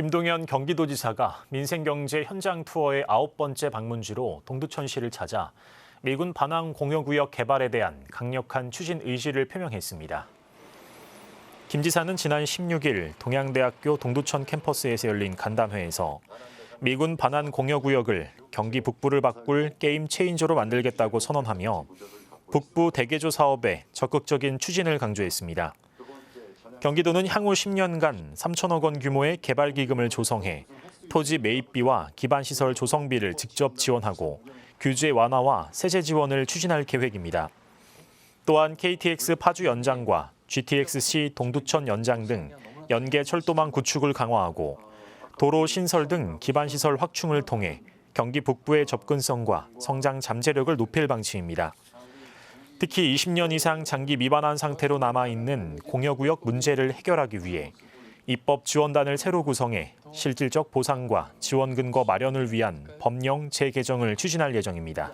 김동연 경기도지사가 민생경제 현장 투어의 아홉 번째 방문지로 동두천시를 찾아 미군 반항 공여구역 개발에 대한 강력한 추진 의지를 표명했습니다. 김 지사는 지난 16일 동양대학교 동두천 캠퍼스에서 열린 간담회에서 미군 반환 공여구역을 경기 북부를 바꿀 게임 체인저로 만들겠다고 선언하며 북부 대개조 사업의 적극적인 추진을 강조했습니다. 경기도는 향후 10년간 3천억 원 규모의 개발 기금을 조성해 토지 매입비와 기반 시설 조성비를 직접 지원하고 규제 완화와 세제 지원을 추진할 계획입니다. 또한 KTX 파주 연장과 GTX-C 동두천 연장 등 연계 철도망 구축을 강화하고 도로 신설 등 기반 시설 확충을 통해 경기 북부의 접근성과 성장 잠재력을 높일 방침입니다. 특히 20년 이상 장기 미반환 상태로 남아 있는 공여구역 문제를 해결하기 위해 입법 지원단을 새로 구성해 실질적 보상과 지원 근거 마련을 위한 법령 재개정을 추진할 예정입니다.